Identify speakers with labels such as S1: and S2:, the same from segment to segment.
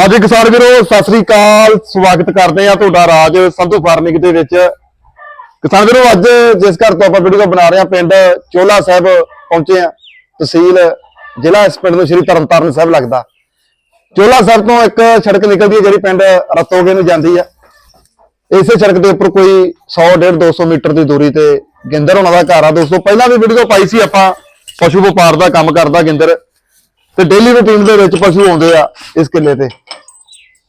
S1: ਹਾਂਜੀ ਕਿਸਾਨ ਵੀਰੋ, ਸਤਿ ਸ੍ਰੀ ਅਕਾਲ। ਸਵਾਗਤ ਕਰਦੇ ਆ ਤੁਹਾਡਾ ਰਾਜ ਸੰਧੂ ਫਾਰਮਿੰਗ ਦੇ ਵਿੱਚ। ਕਿਸਾਨ ਵੀਰੋ, ਅੱਜ ਜਿਸ ਘਰ ਤੋਂ ਆਪਾਂ ਵੀਡੀਓ ਬਣਾ ਰਹੇ ਆ ਪਿੰਡ ਚੋਲਾ ਸਾਹਿਬ ਪਹੁੰਚੇ ਆ ਤਹਿਸੀਲ, ਜ਼ਿਲ੍ਹਾ ਇਸ ਪਿੰਡ ਨੂੰ ਸ਼੍ਰੀ ਤਰਨਤਾਰਨ ਸਾਹਿਬ ਲੱਗਦਾ। ਚੋਲਾ ਸਾਹਿਬ ਤੋਂ ਇੱਕ ਸੜਕ ਨਿਕਲਦੀ ਹੈ, ਜਿਹੜੀ ਪਿੰਡ ਰਤੋਗੇ ਨੂੰ ਜਾਂਦੀ ਆ। ਇਸੇ ਸੜਕ ਦੇ ਉੱਪਰ ਕੋਈ 100 150 200 ਮੀਟਰ ਦੀ ਦੂਰੀ ਤੇ ਗਿੰਦਰ ਉਹਨਾਂ ਦਾ ਘਰ ਆ। ਦੋਸਤੋ, ਪਹਿਲਾਂ ਵੀ ਵੀਡੀਓ ਪਾਈ ਸੀ ਆਪਾਂ, ਪਸ਼ੂ ਵਪਾਰ ਦਾ ਕੰਮ ਕਰਦਾ ਗਿੰਦਰ। ਤੇ ਡੇਲੀ ਰੂਟੀਨ ਦੇ ਵਿੱਚ ਪਸ਼ੂ ਆਉਂਦੇ ਆ ਇਸ ਕਿੱਲੇ ਤੇ।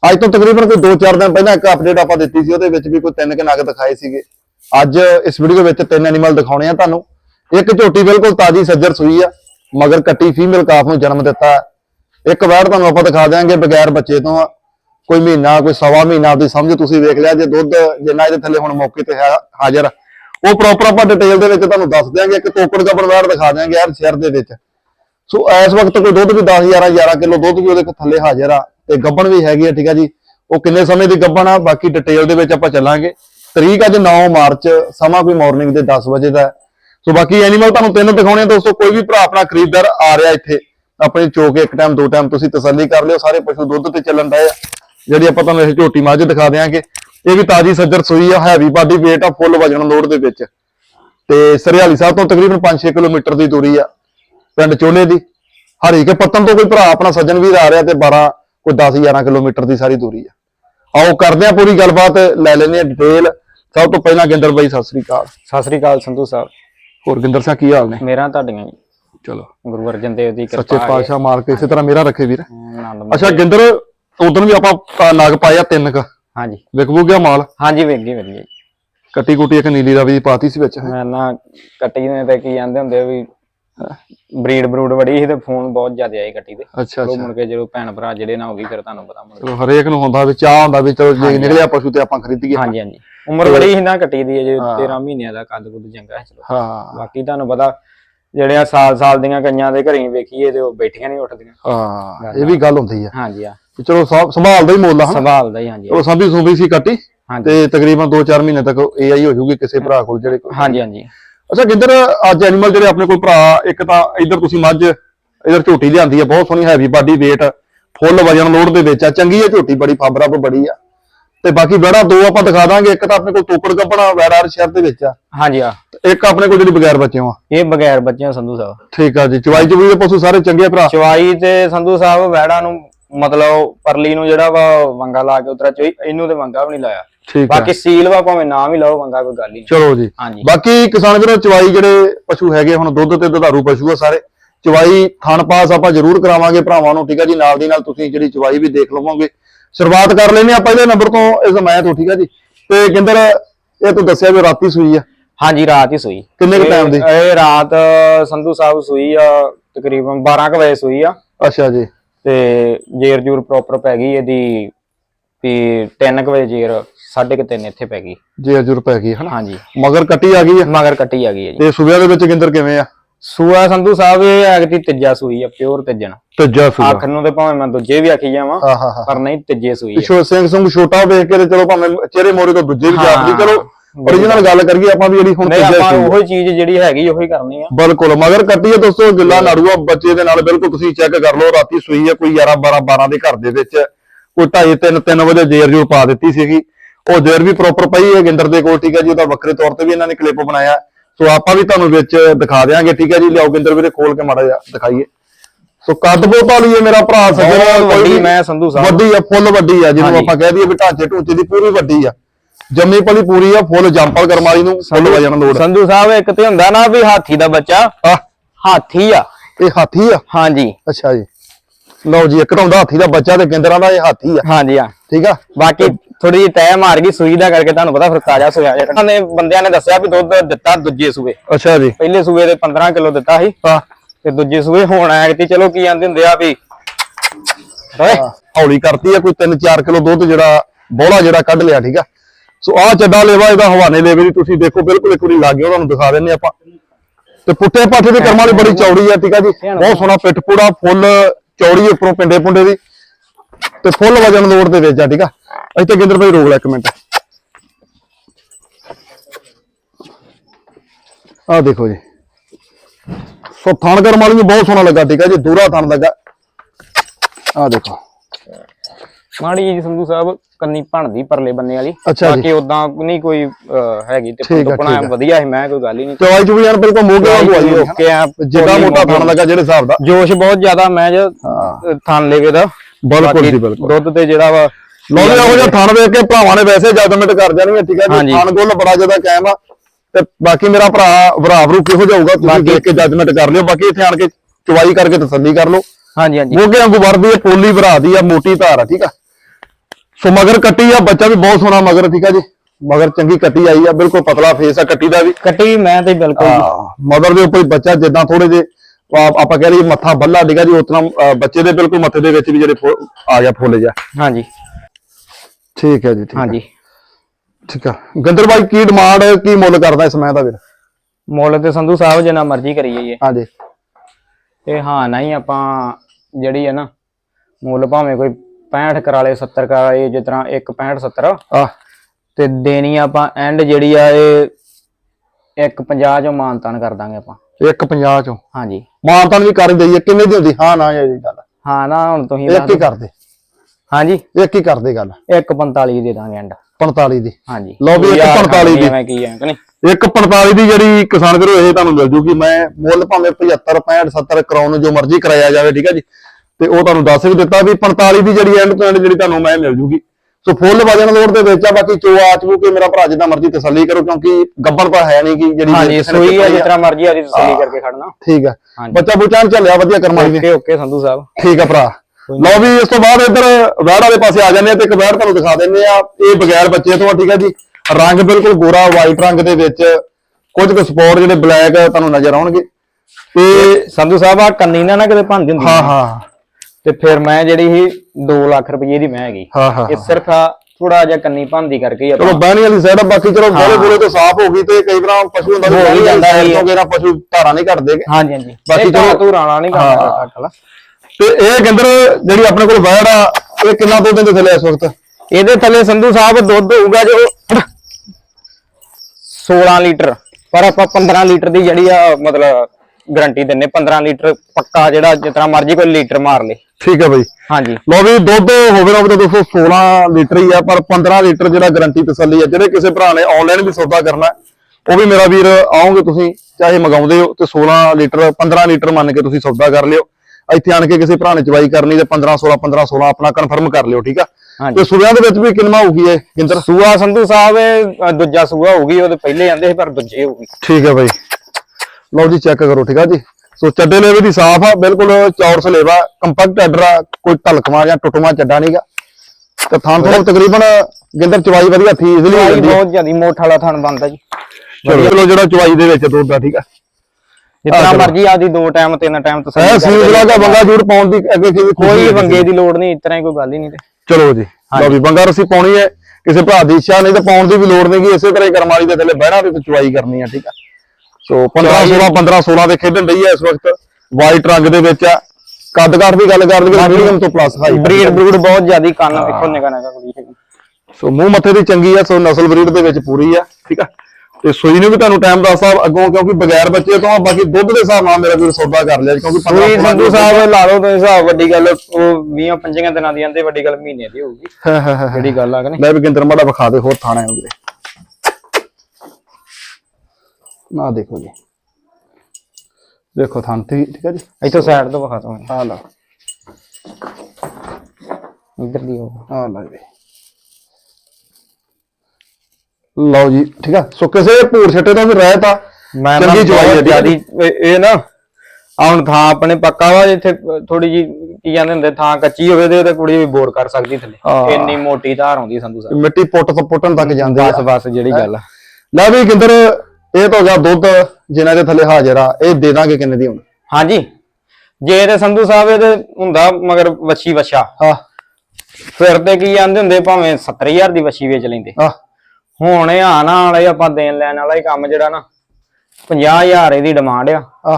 S1: ਅੱਜ ਤੋਂ ਤਕਰੀਬਨ ਕੋਈ 2-4 ਦਿਨ ਪਹਿਲਾਂ ਇੱਕ ਅਪਡੇਟ ਆਪਾਂ ਦਿੱਤੀ ਸੀ ਉਹਦੇ ਵਿੱਚ ਵੀ ਕੋਈ ਤਿੰਨ ਕੁ ਨਗ ਦਿਖਾਏ ਸੀਗੇ। ਅੱਜ ਇਸ ਵੀਡੀਓ ਵਿੱਚ ਤਿੰਨ ਐਨੀਮਲ ਦਿਖਾਉਣੇ ਆ ਤੁਹਾਨੂੰ। ਇੱਕ ਝੋਟੀ ਬਿਲਕੁਲ ਤਾਜੀ ਸੱਜਰ ਸੂਈ ਆ ਮਗਰ ਕੱਟੀ ਫੀਮੇਲ ਕਾਫ ਨੂੰ ਜਨਮ ਦਿੱਤਾ ਹੈ। ਇੱਕ ਵੈੜ ਤੁਹਾਨੂੰ ਆਪਾਂ ਦਿਖਾ ਦਿਆਂਗੇ ਬਗੈਰ ਬੱਚੇ ਤੋਂ ਆ। ਕੋਈ ਮਹੀਨਾ ਕੋਈ ਸਵਾ ਮਹੀਨਾ ਆਪਦੀ ਸਮਝ ਤੁਸੀਂ ਵੇਖ ਲਿਆ ਜੇ ਦੁੱਧ ਜਿੰਨਾ ਇਹਦੇ ਥੱਲੇ ਹੁਣ ਮੌਕੇ ਤੇ ਹੈ ਹਾਜ਼ਰ ਆ, ਉਹ ਪ੍ਰੋਪਰ ਆਪਾਂ ਡਿਟੇਲ ਦੇ ਵਿੱਚ ਤੁਹਾਨੂੰ ਦੱਸ ਦਿਆਂਗੇ ਇੱਕ ਤੋਕੜ ਗੱਬਣ ਵੈੜ ਦਿਖਾ ਦਿਆਂਗੇ ਯਾਰ ਸ਼ਹਿਰ ਦੇ ਵਿੱਚ। ਸੋ ਇਸ ਵਕਤ ਕੋਈ ਦੁੱਧ ਵੀ 10 11 11 ਕਿਲੋ ਦੁੱਧ ਵੀ ਉਹਦੇ ਕੋਲ ਥੱਲੇ ਹਾਜ਼ਰ ਆ ਤੇ ਗੱਬਣ ਵੀ ਹੈਗੀ ਆ, ਠੀਕ ਆ ਜੀ। ਉਹ ਕਿੰਨੇ ਸਮੇਂ ਦੀ ਗੱਬਣ ਆ, ਬਾਕੀ ਡਿਟੇਲ ਦੇ ਵਿੱਚ ਆਪਾਂ ਚੱਲਾਂਗੇ। ਤਰੀਕ ਅੱਜ 9 ਮਾਰਚ, ਸਮਾਂ ਕੋਈ ਮਾਰਨਿੰਗ ਦੇ 10 ਵਜੇ ਦਾ ਸੋ ਬਾਕੀ ਐਨੀਮਲ ਤੁਹਾਨੂੰ ਤਿੰਨ ਦਿਖਾਉਣੇ ਆ ਦੋਸਤੋ, ਕੋਈ ਵੀ ਭਰਾ ਆਪਣਾ ਖਰੀਦਦਾਰ ਆ ਰਿਹਾ ਇੱਥੇ, ਆਪਣੇ ਚੋਕ ਇੱਕ ਟਾਈਮ ਦੋ ਟਾਈਮ ਤੁਸੀਂ ਤਸੱਲੀ ਕਰ ਲਿਓ, ਸਾਰੇ ਪਸ਼ੂ ਦੁੱਧ ਤੇ ਚੱਲਣ ਦਾ ਆ। ਜਿਹੜੀ ਆਪਾਂ ਤੁਹਾਨੂੰ ਇਹ ਝੋਟੀ ਮੱਝ ਦਿਖਾ ਦਿਆਂਗੇ, ਇਹ ਵੀ ਤਾਜੀ ਸੱਜਰ ਸੂਈ ਆ ਹੈਵੀ ਬਾਡੀ weight ਆ ਫੁੱਲ ਵਜਨ ਲੋਡ ਦੇ ਵਿੱਚ। ਤੇ ਸਰਿਆਲੀ ਸਾਹਿਬ ਤੋਂ ਤਕਰੀਬਨ 5-6 ਕਿਲੋਮੀਟਰ ਦੀ ਦੂਰੀ ਆ। ਪਿੰਡ ਚੋਲੇ ਦੀ। ਹਰੀ ਕੇ ਪੱਤਨ ਤੋਂ ਕੋਈ ਭਰਾ ਆਪਣਾ ਸੱਜਣ ਵੀਰ ਆ ਰਿਹਾ ਤੇ 12 ਕੋਈ 10-11 ਕਿਲੋਮੀਟਰ ਦੀ ਸਾਰੀ ਦੂਰੀ ਆ। ਆਓ ਕਰਦੇ ਆ ਪੂਰੀ ਗੱਲਬਾਤ ਲੈ ਲੈਂਦੇ ਆ ਡਿਟੇਲ ਸਭ ਤੋਂ ਪਹਿਲਾਂ ਗਿੰਦਰ ਬਾਈ ਸਤਿ ਸ੍ਰੀ ਅਕਾਲ।
S2: ਸਤਿ ਸ੍ਰੀ ਅਕਾਲ ਸੰਧੂ ਸਾਹਿਬ।
S1: ਹੋਰ ਗਿੰਦਰ ਸਿੰਘ ਕੀ ਹਾਲ ਨੇ?
S2: ਮੇਰਾ ਤੁਹਾਡੀਆਂ ਜੀ
S1: ਚਲੋ।
S2: ਗੁਰੂ ਅਰਜਨ ਦੇਵ ਦੀ
S1: ਸੱਚੇ
S2: ਕਿਰਪਾ
S1: ਪਾਤਸ਼ਾਹ ਮਾਰ ਕੇ ਇਸੇ ਤਰ੍ਹਾਂ ਮੇਰਾ ਰੱਖੇ ਵੀਰ। ਅੱਛਾ ਗਿੰਦਰ ਉਦੋਂ ਵੀ ਆਪਾਂ ਨਗ ਪਾਇਆ ਤਿੰਨ ਕ।
S2: ਹਾਂਜੀ।
S1: ਵਿਕਬੂ ਗਿਆ ਮਾਲ?
S2: ਹਾਂਜੀ ਵੇਖ ਗਈ ਵੇਖ ਗਈ।
S1: ਕੱਟੀ ਕੁੱਟੀ ਇੱਕ ਨੀਲੀ ਰਾਵੀ ਦੀ ਪਾਤੀ ਸੀ ਵਿੱਚ।
S2: ਮੈਂ ਨਾ ਕੱਟੀ ਨੇ ਤੇ ਕੀ ਜਾਂਦੇ ਹੁੰਦੇ ਵੀ ਬਰੀਡ ਬਰੂਡ ਬੜੀ ਸੀ ਤੇ ਫੋਨ ਬਹੁਤ ਜ਼ਿਆਦਾ ਆਏ ਕੱਟੀ ਦੇ
S1: ਅੱਛਾ
S2: ਉਹ
S1: ਅੱਛਾ।
S2: ਮੁੜ ਕੇ ਜਦੋਂ ਭੈਣ ਭਰਾ ਜਿਹੜੇ ਨਾ ਹੋ ਗਈ ਫਿਰ ਤੁਹਾਨੂੰ ਪਤਾ ਮੁੜ ਕੇ।
S1: ਚਲੋ ਹਰੇਕ ਨੂੰ ਹੁੰਦਾ ਵੀ ਚਾਹ ਹੁੰਦਾ ਵੀ ਚਲੋ ਜੇ ਨਿਕਲਿਆ ਪਸ਼ੂ ਤੇ ਆਪਾਂ ਖਰੀਦੀਏ।
S2: ਹਾਂਜੀ ਹਾਂਜੀ। ਉਮਰ ਬੜੀ ਸੀ ਨਾ ਕੱਟੀ ਦੀ ਅਜੇ 13 ਮਹੀਨਿਆਂ ਦਾ ਕੱਦ ਕੁੱਦ ਚੰਗਾ ਹੈ ਚਲੋ।
S1: ਹਾਂ।
S2: ਬਾਕੀ ਤੁਹਾਨੂੰ ਪਤਾ ਜਿਹੜੀਆਂ ਸਾਲ ਸਾਲ ਦੀਆਂ ਕਈਆਂ ਦੇ ਘਰੇ ਵੇਖੀਏ ਤੇ ਉਹ ਬੈਠੀਆਂ ਨਹੀਂ ਉੱਠਦੀਆਂ।
S1: ਹਾਂ ਇਹ ਵੀ ਗੱਲ ਹੁੰਦੀ ਆ।
S2: ਹਾਂਜੀ ਆ
S1: ਵੀ ਚਲੋ ਸਭ ਸੰਭਾਲ ਦਾ ਹੀ ਮੁੱਲ ਆ ਹਨਾ?
S2: ਸੰਭਾਲ ਦਾ ਹੀ ਹਾਂਜੀ।
S1: ਚਲੋ ਸੰਭੀ ਸੁੰਭੀ ਸੀ ਕੱਟੀ
S2: ਹਾਂਜੀ।
S1: ਤੇ ਤਕਰੀਬਨ 2-4 ਮਹੀਨੇ ਤੱਕ ਏਆਈ ਹੋ ਜਾਊਗੀ ਕਿਸੇ ਭਰਾ ਕੋਲ ਜਿਹੜੇ ਕੋਲ।
S2: ਹਾਂਜੀ ਹਾਂਜੀ।
S1: ਅੱਛਾ ਗਿੰਦਰ ਅੱਜ ਐਨੀਮਲ ਜਿਹੜੇ ਆਪਣੇ ਕੋਲ ਭਰਾ ਇੱਕ ਤਾਂ ਇੱਧਰ ਤੁਸੀਂ ਮੱਝ ਇੱਧਰ ਝੋਟੀ ਲਿਆਂਦੀ ਆ ਬਹੁਤ ਸੋਹਣੀ ਹੈਵੀ ਬਾਡੀ weight ਫੁੱਲ ਵਜਨ ਲੋਡ ਦੇ ਵਿੱਚ ਆ ਚੰਗੀ ਹੈ ਝੋਟੀ ਬੜੀ ਫਾਬਰਾ ਬੜੀ ਆ। ਤੇ ਬਾਕੀ ਵੜਾ ਦੋ ਆਪਾਂ ਦਿਖਾ ਦਾਂਗੇ ਇੱਕ ਤਾਂ ਆਪਣੇ ਕੋਲ ਤੋਕੜ ਕੱਪੜਾ ਵੈੜਾਰ ਸ਼ਹਿਰ ਦੇ ਵਿੱਚ ਆ।
S2: ਹਾਂਜੀ ਆ
S1: ਇੱਕ ਆਪਣੇ ਕੋਲ ਜਿਹੜੀ ਬਗੈਰ ਬੱਚਿਆਂ ਆ
S2: ਇਹ ਬਗੈਰ ਬੱਚਿਆਂ ਸੰਧੂ ਸਾਹਿਬ।
S1: ਠੀਕ ਆ ਜੀ ਚਵਾਈ ਚੁਵਾਈ ਦੇ ਪਸ਼ੂ ਸਾਰੇ ਚੰਗੇ ਆ ਭਰਾ?
S2: ਚਵਾਈ ਤੇ ਸੰਧੂ ਸਾਹਿਬ ਵੈੜਾ ਨੂੰ ਮਤਲਬ ਪਰਲੀ ਨੂੰ ਜਿਹੜਾ ਵਾ ਵੰਗਾ ਲਾ ਕੇ ਉਤਰਾ ਚੋਈ ਇਹਨੂੰ ਤੇ ਵੰਗਾ ਵੀ ਨਹੀਂ ਲਾਇਆ।
S1: ਠੀਕ
S2: ਬਾਕੀ ਸੀਲ ਵਾ ਭਾਵੇਂ ਨਾ ਵੀ ਲਾਓ ਵੰਗਾ ਕੋਈ ਗੱਲ ਹੀ ਨਹੀਂ।
S1: ਚਲੋ ਜੀ।
S2: ਹਾਂਜੀ।
S1: ਬਾਕੀ ਕਿਸਾਨ ਵੀਰੋ ਚਵਾਈ ਜਿਹੜੇ ਪਸ਼ੂ ਹੈਗੇ ਹੁਣ ਦੁੱਧ ਤੇ ਦੁਧਾਰੂ ਪਸ਼ੂ ਆ ਸਾਰੇ। ਚਵਾਈ ਥਣ ਪਾਸ ਆਪਾਂ ਜ਼ਰੂਰ ਕਰਾਵਾਂਗੇ ਭਰਾਵਾਂ ਨੂੰ ਠੀਕ ਆ ਜੀ? ਨਾਲ ਦੀ ਨਾਲ ਤੁਸੀਂ ਜਿਹੜੀ ਚਵਾਈ ਵੀ ਦੇਖ ਲਵੋਗੇ। ਸ਼ੁਰੂਆਤ ਕਰ ਲੈਨੇ ਆ ਪਹਿਲੇ ਨੰਬਰ ਤੋਂ ਇਸ ਮੈਂ ਤੋਂ ਠੀਕ ਆ ਜੀ? ਤੇ ਕਿੰਦਰ ਇਹ ਤੂੰ ਦੱਸਿਆ ਵੀ ਰਾਤੀ ਸੂਈ ਆ।
S2: ਹਾਂਜੀ ਰਾਤ ਹੀ ਸੂਈ।
S1: ਕਿੰਨੇ ਕੁ
S2: ਇਹ-
S1: time ਦੀ?
S2: ਇਹ ਰਾਤ ਸੰਧੂ ਸਾਹਿਬ ਸੂਈ ਆ ਤਕਰੀਬਨ 12 ਕੁ ਵਜੇ ਸੂਈ ਆ।
S1: ਅੱਛਾ ਜੀ।
S2: ਤੇ ਜੇਰ ਜੂਰ ਪ੍ਰੋਪਰ ਪੈ ਗਈ ਇਹਦੀ ਵੀ 3 ਕੁ ਵਜੇ ਜੇਰ 3:30 ਇੱਥੇ ਪੈ ਗਈ।
S1: ਜੇ ਅਜੁਰ ਪੈ ਗਈ ਹਨਾ?
S2: ਹਾਂਜੀ।
S1: ਮਗਰ ਕੱਟੀ ਆ ਗਈ ਆ?
S2: ਮਗਰ ਕੱਟੀ ਆ ਗਈ ਹੈ ਜੀ।
S1: ਤੇ ਸੂਬਿਆਂ ਦੇ ਵਿੱਚ ਗਿੰਦਰ ਕਿਵੇਂ ਆ?
S2: ਸੂਆ ਸੰਧੂ ਸਾਹਿਬ ਇਹ ਐਗਤੀ ਤੀਜਾ ਸੂਈ ਆ ਪਿਓਰ ਤੀਜਣ।
S1: ਤੱਜਾ ਸੂਆ।
S2: ਆਖਰ ਨੂੰ ਤੇ ਭਾਵੇਂ ਮੈਂ ਦੂਜੇ ਵੀ ਆਖੀ ਜਾਵਾਂ
S1: ਹਾਂ ਹਾਂ ਹਾਂ।
S2: ਪਰ ਨਹੀਂ ਤੀਜੇ ਸੂਈ ਆ।
S1: ਪਿਛੋ ਸਿੰਘ ਸਿੰਘ ਛੋਟਾ ਵੇਖ ਕੇ ਤੇ ਚਲੋ ਭਾਵੇਂ ਚਿਹਰੇ ਮੋਰੇ ਤੋਂ ਦੂਜੇ ਵੀ ਜਾਪਦੀ ਚਲੋ ਓਰੀਜਨਲ ਗੱਲ ਕਰੀਏ ਆਪਾਂ ਵੀ ਜਿਹੜੀ ਹੁਣ ਤੀਜਾ
S2: ਆਪਾਂ ਉਹੀ ਚੀਜ਼ ਜਿਹੜੀ ਹੈਗੀ ਉਹੀ ਕਰਨੀ ਆ।
S1: ਬਿਲਕੁਲ ਮਗਰ ਕੱਟੀ ਹੈ ਦੋਸਤੋ ਗਿੱਲਾ ਨਾੜੂਆ ਬੱਚੇ ਦੇ ਨਾਲ ਬਿਲਕੁਲ ਤੁਸੀਂ ਚੈੱਕ ਕਰ ਲਓ ਰਾਤੀ ਸੂਈ ਹੈ ਕੋਈ 11 12 12 ਦੇ ਘਰ ਦੇ ਵਿੱਚ ਕੋਈ 2:30 3 3 ਵਜੇ ਜੇਰ ਜੂਰ ਪਾ ਦਿੱਤੀ ਸੀਗੀ। ਉਹ ਜੇਰ ਵੀ ਪ੍ਰੋਪਰ ਪਈ ਹੈ ਗਿੰਦਰ ਦੇ ਕੋਲ ਠੀਕ ਹੈ ਜੀ ਉਹਦਾ ਵੱਖਰੇ ਤੌਰ ਤੇ ਵੀ ਇਹਨਾਂ ਨੇ ਕਲਿੱਪ ਬਣਾਇਆ। ਸੋ ਆਪਾਂ ਵੀ ਤੁਹਾਨੂੰ ਵਿੱਚ ਦਿਖਾ ਦੇਾਂਗੇ ਠੀਕ ਹੈ ਜੀ ਲਿਆਓ ਗਿੰਦਰ ਵੀਰੇ ਖੋਲ ਕੇ ਮਾੜਾ ਜਿਹਾ ਦਿਖਾਈਏ। ਸੋ ਕੱਦ ਵਾਲੀ ਹੈ ਮੇਰਾ ਭਰਾ ਸੱਜਣ
S2: ਵੱਡੀ ਮੈਂ ਸੰਧੂ ਸਾਹਿਬ।
S1: ਵੱਡੀ ਆ ਫੁੱਲ ਵੱਡੀ ਆ ਜਿਹਨੂੰ। ਆਪਾਂ ਕਹਿ ਦਈਏ ਵੀ ਢਾਂਚੇ ਢੂੰਚੇ ਦੀ ਪੂਰੀ ਵੱਡੀ ਆ। ਜੰਮੀ ਪਲੀ ਪੂਰੀ ਆ ਫੁੱਲ ਜੰਪਲ ਕਰਮਾਲੀ ਨੂੰ ਫੁੱਲ ਵਜਣ ਲੋੜ
S2: ਸੰਧੂ ਸਾਹਿਬ ਇੱਕ ਤੇ ਹੁੰਦਾ ਨਾ ਵੀ ਹਾਥੀ ਦਾ ਬੱਚਾ ਹਾਥੀ ਆ।
S1: ਇਹ ਹਾਥੀ ਆ?
S2: ਹਾਂਜੀ।
S1: ਅੱਛਾ ਜੀ। ਲਓ ਜੀ ਇੱਕ ਤਾਂ ਹੁੰਦਾ ਹਾਥੀ ਦਾ ਬੱਚਾ ਤੇ ਕੇਂਦਰਾਂ ਦਾ ਇਹ ਹਾਥੀ ਆ।
S2: ਹਾਂਜੀ ਆ
S1: ਠੀਕ ਆ?
S2: ਬਾਕੀ ਥੋੜੀ ਜਿਹੀ ਤੈ ਮਾਰ ਗਈ ਸੂਈ ਦਾ ਕਰਕੇ ਤੁਹਾਨੂੰ ਪਤਾ ਫਿਰ ਤਾਜ਼ਾ ਸੋਇਆ ਜਿਹੜਾ ਨੇ ਬੰਦਿਆਂ ਨੇ ਦੱਸਿਆ ਵੀ ਦੁੱਧ ਦਿੱਤਾ ਦੂਜੇ ਸੂਏ।
S1: ਅੱਛਾ ਜੀ।
S2: ਪਹਿਲੇ ਸੂਏ ਦੇ 15 ਕਿਲੋ ਦਿੱਤਾ ਸੀ।
S1: ਹਾਂ।
S2: ਤੇ ਦੂਜੇ ਸੂਏ ਹੁਣ ਆਇਆ ਕਿ ਚਲੋ ਕੀ ਆਂਦੇ ਹੁੰਦੇ ਆ ਵੀ ਓਏ।
S1: ਹੌਲੀ ਕਰਤੀ ਆ ਕੋਈ 3-4 ਕਿਲੋ ਦੁੱਧ ਜਿਹੜਾ ਬੋਲਾ ਜਿਹੜਾ ਕੱਢ ਲਿਆ ਠੀਕ ਆ। ਸੋ ਆ ਚੱਡਾ ਲੇਵਾ ਇਹਦਾ ਹਵਾਨੇ ਲੇਵੇ ਦੀ ਤੁਸੀਂ ਦੇਖੋ ਬਿਲਕੁਲ ਇੱਕ ਵਾਰੀ ਲੱਗ ਗਿਆ ਤੁਹਾਨੂੰ ਦਿਖਾ ਦਿੰਨੇ ਆਪਾਂ। ਤੇ ਪੁੱਠੇ ਪਾਠੇ ਦੇ ਕਰਮਾਂ ਵਾਲੀ ਬੜੀ ਚੌੜੀ ਆ ਠੀਕ ਆ ਜੀ। ਬਹੁਤ ਸੋਹਣਾ ਪਿੱਠ ਪੂੜਾ ਫੁੱਲ ਚੌੜੀ ਉੱਪਰੋਂ ਪਿੰਡੇ ਪੁੰਡੇ ਦੀ। ਤੇ ਫੁੱਲ ਵਜਨ ਲੋੜ ਦੇ ਵਿੱਚ ਆ ਠੀਕ ਆ। ਇੱਥੇ ਗਿੰਦਰ ਭਾਈ ਰੋਕ ਲੈ ਇੱਕ ਮਿੰਟ। ਆ ਦੇਖੋ ਜੀ। ਸੋ ਥਣ ਕਰਮ ਵਾਲੀ ਨੂੰ ਬਹੁਤ ਸੋਹਣਾ ਲੱਗਾ ਠੀਕ ਆ ਜੀ ਦੂਰਾ ਥਣ ਲੱਗਾ। ਆ ਦੇਖੋ।
S2: ਮਾੜੀ ਜੀ ਸੰਧੂ ਸਾਹਿਬ ਕੰਨੀ ਭਣਦੀ ਪਰਲੇ ਬੰਨੇ ਵਾਲੀ। ਬਾਕੀ ਉਦਾਂ ਨਹੀਂ ਕੋਈ ਹੈਗੀ ਤੇ
S1: ਆ।
S2: ਵਧੀਆ ਹੈ ਮੈਂ ਕੋਈ ਗੱਲ ਹੀ ਨਹੀਂ।
S1: ਚਵਾਈ ਚੁਈ ਯਾਰ ਬਿਲਕੁਲ ਮੋਗੇ ਹੋਈ
S2: ਓਕੇ ਆ
S1: ਜਿੱਦਾਂ ਮੋਟਾ ਥਣ ਲੱਗਾ ਜਿਹੜੇ ਹਿਸਾਬ ਦਾ।
S2: ਜੋਸ਼ ਬਹੁਤ ਜ਼ਿਆਦਾ ਮੈਂ ਜੋ
S1: ਹਾਂ।
S2: ਥਣ ਲੇਵੇ ਦਾ
S1: ਬਿਲਕੁਲ ਜੀ, ਬਿਲਕੁਲ।
S2: ਦੁੱਧ ਤੇ ਜਿਹੜਾ ਵਾ
S1: ਲੋ ਜੀ ਇਹੋ ਜਿਹਾ ਥਣ ਵੇਖ ਕੇ ਭਰਾਵਾਂ ਨੇ ਵੈਸੇ ਜਜਮੈਂਟ ਕਰ ਜਾਣੀ ਠੀਕ ਹੈ ਜੀ। ਥਣ ਗੁੱਲ ਬੜਾ ਜ਼ਿਆਦਾ ਕਾਇਮ ਆ। ਤੇ ਬਾਕੀ ਮੇਰਾ ਭਰਾ ਭਰਾ ਭਰੂ ਕਿਹੋ ਜਿਹਾ ਹੋਊਗਾ ਤੁਸੀਂ ਦੇਖ ਕੇ ਜਜਮੈਂਟ ਕਰ ਲਿਓ। ਬਾਕੀ ਇੱਥੇ ਆਣ ਕੇ ਚਵਾਈ ਕਰਕੇ ਤਸੱਲੀ ਕਰ ਲਓ।
S2: ਹਾਂਜੀ ਹਾਂਜੀ।
S1: ਮੋਗੇ ਵਾਂਗੂ ਵਰਦੀ ਹੈ ਪੋਲੀ ਭਰਾ ਦੀ ਆ ਮੋਟੀ ਧਾਰ ਆ ਠੀਕ ਆ। ਸੋ ਮਗਰ ਕੱਟੀ ਆ ਬੱਚਾ ਵੀ ਬਹੁਤ ਸੋਹਣਾ ਮਗਰ ਠੀਕ ਆ ਜੀ। ਮਗਰ ਚੰਗੀ ਕੱਟੀ ਆਈ ਆ ਬਿਲਕੁਲ ਪਤਲਾ ਫੇਸ ਆ ਕੱਟੀ ਦਾ ਵੀ।
S2: ਕੱਟੀ ਮੈਂ ਤੇ ਬਿਲਕੁਲ।
S1: ਮਦਰ ਦੇ ਉੱਪਰ ਬੱਚਾ ਜਿੱਦਾਂ ਥੋੜੇ ਜੇ ਆਪਾਂ ਕਹਿ ਲਈਏ ਮੱਥਾ ਬੱਲਾ ਡਿਗਾ ਜੀ ਉਤਨਾ ਬੱਚੇ ਦੇ ਬਿਲਕੁਲ ਮੱਥੇ ਦੇ ਵਿੱਚ ਵੀ ਜਿਹੜੇ ਆ ਗਿਆ ਫੁੱਲ ਜਾ
S2: ਹਾਂਜੀ।
S1: ਠੀਕ ਹੈ ਜੀ ਠੀਕ ਹੈ।
S2: ਹਾਂਜੀ।
S1: ਠੀਕ ਆ। ਗੰਦਰ ਬਾਈ ਕੀ ਡਿਮਾਂਡ ਕੀ ਮੁੱਲ ਕਰਦਾ ਇਸ ਮੈਂ ਦਾ ਵੀਰ?
S2: ਮੁੱਲ ਤੇ ਸੰਧੂ ਸਾਹਿਬ ਜਿੰਨਾ ਮਰਜ਼ੀ ਕਰੀ ਜਾਈਏ।
S1: ਹਾਂਜੀ।
S2: ਤੇ ਹਾਂ ਨਹੀਂ ਆਪਾਂ ਜਿਹੜੀ ਹੈ ਨਾ ਮੁੱਲ ਭਾਵੇਂ ਕੋਈ 65 ਕਰਾਲੇ 70 ਕਰਾਲੇ ਜਿਸ ਤਰ੍ਹਾਂ 1 65 70
S1: ਆ
S2: ਤੇ ਦੇਣੀ ਆਪਾਂ ਐਂਡ ਜਿਹੜੀ ਆ ਇਹ 150 ਚੋਂ ਮਾਨਤਾਨ ਕਰ ਦਾਂਗੇ ਆਪਾਂ।
S1: 150 ਚੋਂ।
S2: ਹਾਂਜੀ।
S1: ਮਾਨਤਾਨ ਵੀ ਕਰ ਦਈਏ ਕਿੰਨੇ ਦੀ ਹੁੰਦੀ? ਹਾਂ ਨਾ ਇਹ ਜੀ ਗੱਲ
S2: ਹਾਂ ਨਾ ਹੁਣ ਤੁਸੀਂ
S1: ਇੱਕ ਹੀ। ਕਰਦੇ
S2: ਹਾਂਜੀ।
S1: ਇੱਕ ਹੀ ਕਰਦੇ ਗੱਲ।
S2: 145 ਦੇ ਦਾਂਗੇ ਐਂਡ
S1: 45 ਦੀ।
S2: ਹਾਂਜੀ।
S1: ਲਓ ਵੀ ਇੱਕ
S2: ਯਾਰ
S1: 45 ਦੀ।
S2: ਐਵੇਂ ਕੀ ਹੈ ਕਿ ਨਹੀਂ
S1: 145 ਦੀ ਜਿਹੜੀ ਕਿਸਾਨ ਵੀਰੋ ਇਹ ਤੁਹਾਨੂੰ ਮਿਲ ਜੂਗੀ। ਮੈਂ ਮੁੱਲ ਭਾਵੇਂ 75 65 70 ਕਰਾਉਣ ਨੂੰ ਜੋ ਮਰਜ਼ੀ ਕਰਾਇਆ ਜਾਵੇ ਠੀਕ ਹੈ ਜੀ? ਤੇ ਉਹ ਤੁਹਾਨੂੰ ਦੱਸ ਵੀ ਦਿੱਤਾ ਵੀ 45 ਦੀ ਜਿਹੜੀ ਐਂਡ ਤੋਂ ਐਂਡ ਜਿਹੜੀ ਤੁਹਾਨੂੰ ਮੈਂ ਮਿਲ ਜੂਗੀ। ਸੋ ਫੁੱਲ ਵਜਨ ਲੋਡ ਦੇ ਵਿੱਚ ਆ ਬਾਕੀ ਚੋ ਆਚੂ ਕੇ ਮੇਰਾ ਭਰਾ ਜਿੱਦਾਂ ਮਰਜ਼ੀ ਤਸੱਲੀ ਕਰੋ ਕਿਉਂਕਿ ਗੱਬਣ ਤਾਂ ਹੈ ਨਹੀਂ ਕਿ ਜਿਹੜੀ
S2: ਹਾਂਜੀ ਸੂਈ
S1: ਚੁੱਕੀ
S2: ਜਿਸ ਤਰ੍ਹਾਂ ਮਰਜ਼ੀ ਆ ਦੀ ਤਸੱਲੀ ਕਰਕੇ ਖੜਨਾ।
S1: ਠੀਕ ਆ। ਬੱਚਾ ਬੁਚਾਨ ਚੱਲਿਆ ਵਧੀਆ ਕਰਮਾਈ ਨੇ
S2: ਓਕੇ ਓਕੇ ਸੰਧੂ ਸਾਹਿਬ।
S1: ਠੀਕ ਆ ਭਰਾ। ਲਓ ਵੀ ਇਸ ਤੋਂ ਬਾਅਦ ਇੱਧਰ ਵੈੜ ਵਾਲੇ ਪਾਸੇ ਆ ਜਾਂਦੇ ਆ ਤੇ ਇੱਕ ਵੈੜ ਤੁਹਾਨੂੰ ਦਿਖਾ ਦਿੰਦੇ ਆ ਇਹ ਬਗੈਰ ਬੱਚੇ ਤੋਂ ਆ, ਠੀਕ ਆ ਜੀ। ਰੰਗ ਬਿਲਕੁਲ ਗੋਰਾ ਵਾਈਟ ਰੰਗ ਦੇ ਵਿੱਚ ਕੁਝ ਕੁ ਸਪੋਰ ਜਿਹੜੇ ਬਲੈਕ ਤੁਹਾਨੂੰ ਨਜ਼ਰ ਆਉਣਗੇ। ਤੇ
S2: ਸੰਧੂ ਸਾਹਿਬ ਆ ਕੰਨੀ ਨਾ ਨਾ ਕਿਤੇ ਭੰਦੀ ਹੁੰਦੀ
S1: ਹਾਂ ਹਾਂ।
S2: ਤੇ ਫਿਰ ਮੈਂ ਜਿਹੜੀ ਸੀ 2 ਲੱਖ ਰੁਪਏ ਦੀ ਮੈਂ ਹੈਗੀ।
S1: ਹਾਂ ਹਾਂ।
S2: ਇਹ ਸਿਰਫ ਥੋੜਾ ਜਿਹਾ ਕੰਨੀ ਭੰਦੀ ਕਰਕੇ ਹੀ
S1: ਚਲੋ
S2: ਆਪਾਂ
S1: ਬਹਿਣੀ ਵਾਲੀ ਸਾਈਡ ਬਾਕੀ ਚਲੋ ਬੋਲੇ ਬੋਲੇ ਤੋਂ ਸਾਫ਼ ਹੋ ਗਈ ਤੇ ਕਈ ਵਾਰ ਪਸ਼ੂ ਹੁੰਦਾ
S2: ਹੋ ਹੀ ਜਾਂਦਾ ਹੀ
S1: ਤੋਂ ਕਿਹੜਾ ਪਸ਼ੂ ਧਾਰਾਂ ਨਹੀਂ ਗੇ।
S2: ਹਾਂਜੀ ਹਾਂਜੀ।
S1: ਬਾਕੀ
S2: ਬਾਕੀ
S1: ਚਲੋ-
S2: ਤੂੰ ਰਾਣਾ ਨਹੀਂ ਕਰਦਾ
S1: ਹਾਂ।
S2: ਕੱਟ ਲਾ।
S1: ਤੇ ਇਹ ਗਿੰਦਰ ਜਿਹੜੀ ਆਪਣੇ ਕੋਲ ਵੈੜ ਆ ਇਹ ਕਿੰਨਾ ਦੁੱਧ ਦਿੰਦੇ ਥੱਲੇ ਇਸ ਵਕਤ?
S2: ਇਹਦੇ ਥੱਲੇ ਸੰਧੂ ਸਾਹਿਬ ਦੁੱਧ ਹੋਊਗਾ ਜੋ 16 ਲੀਟਰ ਪਰ ਆਪਾਂ 15 ਲੀਟਰ ਦੀ ਜਿਹੜੀ ਆ ਮਤਲਬ ਗਾਰੰਟੀ ਦਿੰਨੇ 15 ਲੀਟਰ ਪੱਕਾ ਜਿਹੜਾ ਤਰ੍ਹਾਂ ਮਰਜ਼ੀ ਕੋਈ ਲੀਟਰ ਮਾਰ ਲੇ।
S1: ਠੀਕ ਹੈ ਬਈ।
S2: ਹਾਂਜੀ।
S1: ਲੋ ਵੀ ਦੁੱਧ ਹੋਵੇ ਨਾ ਦੋਸਤੋ 16 ਲੀਟਰ ਹੀ ਆ ਪਰ 15 ਲੀਟਰ ਜਿਹੜਾ ਗਾਰੰਟੀ ਤਸੱਲੀ ਆ ਜਿਹੜੇ ਕਿਸੇ ਭਰਾ ਨੇ ਆਨਲਾਈਨ ਵੀ ਸੌਦਾ ਕਰਨਾ ਉਹ ਵੀ ਮੇਰਾ ਵੀਰ ਆਓਗੇ ਤੁਸੀਂ ਚਾਹੇ ਮੰਗਾਉਂਦੇ ਹੋ ਤੇ 16 ਲੀਟਰ 15 ਲੀਟਰ ਮੰਨ ਕੇ ਤੁਸੀਂ ਸੌਦਾ ਕਰ ਲਿਓ। ਇੱਥੇ ਆਣ ਕੇ ਕਿਸੇ ਭਰਾ ਨੇ ਚਵਾਈ ਕਰਨੀ ਤੇ 15 16 15 16 ਆਪਣਾ ਕਨਫਰਮ ਕਰ ਲਿਓ ਠੀਕ ਆ। ਤੇ ਸੁਬਿਆਂ ਦੇ ਵਿੱਚ ਵੀ ਕਿੰਨਾ ਹੋਊਗੀ ਇਹ ਗਿੰਦਰ?
S2: ਸੂਆ ਸੰਧੂ ਸਾਹਿਬ ਇਹ, ਅ, ਦੂਜਾ ਸੂਆ ਹੋਊਗੀ ਉਹਦੇ ਪਹਿਲੇ ਜਾਂਦੇ ਸੀ ਪਰ ਦੂਜੇ ਹੋਊਗੀ।
S1: ਠੀਕ ਹੈ ਬਾਈ। ਲਓ ਜੀ ਚੈੱਕ ਕਰੋ ਠੀਕ ਆ ਜੀ? ਸੋ ਚੱਡੇ ਲੇਵੇ ਦੀ ਸਾਫ਼ ਆ ਬਿਲਕੁਲ ਚੌਰ ਸਲੇਵਾ ਕੰਪੈਕਟ ਆ ਕੋਈ ਢਲਕਵਾ ਜਾਂ ਟੁੱਟਵਾ ਚੱਡਾ ਨਹੀਂਗਾ ਤੇ ਥਾਂ ਥੋੜਾ ਤਕਰੀਬਨ ਗਿੰਦਰ ਚਵਾਈ ਵਧੀਆ ਥੀ ਇਜ਼ਲੀ ਹੋ
S2: ਚਵਾਈ
S1: ਜਾਂਦੀ ਹੈ
S2: ਬਹੁਤ ਜ਼ਿਆਦੀ ਮੋਠ ਵਾਲਾ ਥਣ ਬਣਦਾ ਜੀ।
S1: ਚਲੋ ਚਲੋ ਜਿਹੜਾ ਚਵਾਈ ਦੇ ਵਿੱਚ ਦੁੱਧ ਆ ਠੀਕ ਆ?
S2: ਜਿੰਨਾ ਮਰਜ਼ੀ ਆਦੀ ਦੋ ਟਾਈਮ ਤਿੰਨ ਟਾਈਮ ਤਸੱਲੀ ਕਰਕੇ
S1: ਲਗਾ ਬੰਗਾ ਜੂੜ ਪਾਉਣ ਦੀ ਅੱਗੇ ਕੀ
S2: ਕੋਈ ਵੰਗੇ ਦੀ ਲੋੜ ਨਹੀਂ ਇਸ ਤਰ੍ਹਾਂ ਕੋਈ ਗੱਲ ਹੀ ਨਹੀਂ ਤੇ।
S1: ਚਲੋ ਜੀ ਲਓ ਵੀ ਬੰਗਾ ਰਸੀ ਪਾਉਣੀ ਹੈ ਕਿਸੇ ਭਰਾ ਦੀ ਇੱਛਾ ਨਹੀਂ ਤੇ ਪਾਉਣ ਦੀ ਵੀ ਲੋੜ ਨਹੀਂਗੀ ਇਸੇ ਤਰ੍ਹਾਂ ਹੀ ਕਰਮਾਲੀ ਦੇ ਥੱਲੇ ਬਹਿਣਾ ਤੇ ਚਵਾਈ ਕਰਨੀ ਆ ਠੀਕ ਆ। ਸੋ 15 16 15 16 ਦੇ ਖੇਡਣ ਰਹੀ ਹੈ ਇਸ ਵਕਤ ਵਾਈਟ ਰੰਗ ਦੇ ਵਿੱਚ ਆ। ਕੱਦ ਕਾਠ ਦੀ ਗੱਲ ਕਰ ਲਈਏ ਮੀਡੀਅਮ ਤੋਂ ਪਲੱਸ ਹਾਈ
S2: ਬਰੀਡ ਬਰੂਡ ਬਹੁਤ ਜ਼ਿਆਦੀ ਕੰਨ ਵੇਖੋ ਨਿਕਾ ਨਿਕਾ ਕੁੜੀ।
S1: ਸੋ ਮੂੰਹ ਮੱਥੇ ਦੀ ਚੰਗੀ ਆ ਸੋ ਨਸਲ ਬਰੀਡ ਦੇ ਵਿੱਚ ਪੂਰੀ ਆ ਠੀਕ ਆ। ਤੇ ਸੂਈ ਨੂੰ ਵੀ ਤੁਹਾਨੂੰ ਟਾਈਮ ਦੱਸਦਾ ਅੱਗੋਂ ਕਿਉਂਕਿ ਬਗੈਰ ਬੱਚੇ ਤੋਂ ਬਾਕੀ ਦੁੱਧ ਦੇ ਹਿਸਾਬ ਨਾਲ ਮੇਰਾ ਵੀਰ ਸੌਦਾ ਕਰ ਲਿਆ ਕਿਉਂਕਿ
S2: ਸੂਈ
S1: 15
S2: ਸੰਧੂ ਸਾਹਿਬ ਲਾ ਲਓ ਤੁਸੀਂ ਹਿਸਾਬ ਵੱਡੀ ਗੱਲ ਉਹ 20 25 ਦਿਨਾਂ ਦੀ ਆਂਦੇ ਵੱਡੀ ਗੱਲ ਮਹੀਨੇ ਦੀ ਹੋਊਗੀ।
S1: ਹਾਂ ਹਾਂ ਹਾਂ
S2: ਜਿਹੜੀ ਗੱਲ ਆ ਕਿ ਨਹੀਂ?
S1: ਲੈ ਵੀ ਗਿੰਦਰ ਮਾੜਾ ਵਿਖਾ ਦੇ ਹੋਰ ਥਾਣਾ ਉਹਦੇ ਨਾ ਦੇਖੋ ਜੀ। ਦੇਖੋ ਥਾਂ ਤੇ ਠੀਕ ਹੈ ਜੀ?
S2: ਇੱਥੋਂ ਸਾਈਡ ਤੋਂ ਵਿਖਾ ਦੋ
S1: ਆ ਲਾ
S2: ਇੱਧਰ ਦੀ ਉਹ
S1: ਆ ਲਾ ਜੀ। ਲਓ ਜੀ ਠੀਕ ਆ? ਸੋ ਕਿਸੇ ਭੂਰ ਛੱਟੇ ਤੋਂ ਵੀ ਰਹਿਤ ਆ
S2: ਮੈਂ
S1: ਚੰਗੀ ਚਵਾਈ ਹੈ
S2: ਜਿਆਦੀ ਇਹ ਨਾ ਆ ਹੁਣ ਥਾਂ ਆਪਣੇ ਪੱਕਾ ਵਾ ਜਿੱਥੇ ਥੋੜੀ ਜੀ ਕੀ ਕਹਿੰਦੇ ਹੁੰਦੇ ਥਾਂ ਕੱਚੀ ਹੋਵੇ ਤੇ ਉਹਦੇ ਕੁੜੀ ਵੀ ਬੋਰ ਕਰ ਸਕਦੀ
S1: ਹਾਂ।
S2: ਥੱਲੇ ਇੰਨੀ ਮੋਟੀ ਧਾਰ ਆਉਂਦੀ ਸੰਧੂ ਸਾਹਿਬ।
S1: ਮਿੱਟੀ ਪੁੱਟ ਤੋਂ ਪੁੱਟਣ ਤੱਕ ਜਾਂਦੇ
S2: ਬਸ
S1: ਆ।
S2: ਬਸ ਜਿਹੜੀ ਗੱਲ ਆ।
S1: ਲੈ ਵੀ ਗਿੰਦਰ ਇਹ ਤਾਂ ਹੋ ਗਿਆ ਦੁੱਧ ਜਿਨ੍ਹਾਂ ਦੇ ਥੱਲੇ ਹਾਜ਼ਰ ਆ ਇਹ ਦੇ ਦਾਂਗੇ ਕਿੰਨੇ ਦੀ ਹੁਣ?
S2: ਹਾਂਜੀ। ਜੇ ਤੇ ਸੰਧੂ ਸਾਹਿਬ ਇਹਦੇ ਹੁੰਦਾ ਮਗਰ ਵੱਛੀ ਵਛਾ।
S1: ਹਾਂ।
S2: ਫਿਰ ਤੇ ਕੀ ਜਾਂਦੇ ਹੁੰਦੇ ਭਾਵੇਂ 70000 ਦੀ ਵੱਛੀ ਵੇਚ ਲੈਂਦੇ।
S1: ਆ
S2: ਹੁਣ ਇਹ ਆਣਾ ਵਾਲਾ ਹੀ ਆਪਾਂ ਦੇਣ ਲੈਣ ਵਾਲਾ ਹੀ ਕੰਮ ਜਿਹੜਾ ਨਾ 50000 ਇਹਦੀ ਡਿਮਾਂਡ ਆ।
S1: ਆ